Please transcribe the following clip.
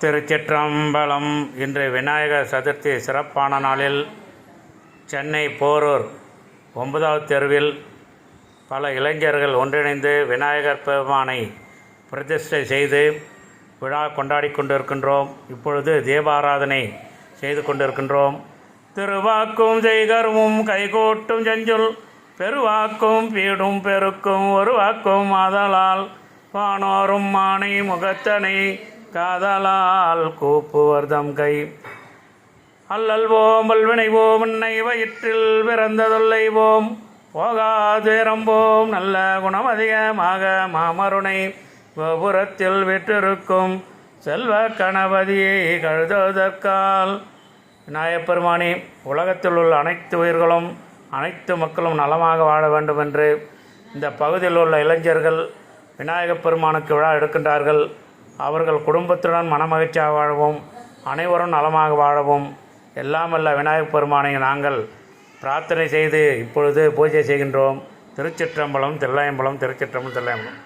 திருச்சிற்றம்பலம் இன்று விநாயகர் சதுர்த்தி சிறப்பான நாளில் சென்னை போரூர் ஒன்பதாவது தெருவில் பல இளைஞர்கள் ஒன்றிணைந்து விநாயகர் பெருமானை பிரதிஷ்டை செய்து விழா கொண்டாடி கொண்டிருக்கின்றோம். இப்பொழுது தீபாராதனை செய்து கொண்டிருக்கின்றோம். திருவாக்கும் செய்கருவும் கைகோட்டும் செஞ்சுல் பெருவாக்கும் பீடும் பெருக்கும் ஒரு வாக்கும் ஆதலால் வானோரும் மானை முகத்தனை காதலால் கூப்புவர்தம் கை. அல்லல்வோம் வல்வினைவோம் உன்னை வயிற்றில் பிறந்ததொல்லைவோம் போகாதுரம்போம் நல்ல குணம் அதிகமாக மாமருணை கோபுரத்தில் விற்றிருக்கும் செல்வ கணபதியை கழுதுவதற்கால் விநாயகப்பெருமானே உலகத்தில் உள்ள அனைத்து உயிர்களும் அனைத்து மக்களும் நலமாக வாழ வேண்டும் என்று இந்த பகுதியில் உள்ள இளைஞர்கள் விநாயகப் பெருமானுக்கு விழா எடுக்கின்றார்கள். அவர்கள் குடும்பத்துடன் மனமகிழ்ச்சியாக வாழவும் அனைவரும் நலமாக வாழவும். எல்லாம் வல்ல விநாயகப் பெருமானை நாங்கள் பிரார்த்தனை செய்து இப்பொழுது பூஜை செய்கின்றோம். திருச்சிற்றம்பலம் தில்லையம்பலம் திருச்சிற்றம்பலம் தில்லையம்பலம்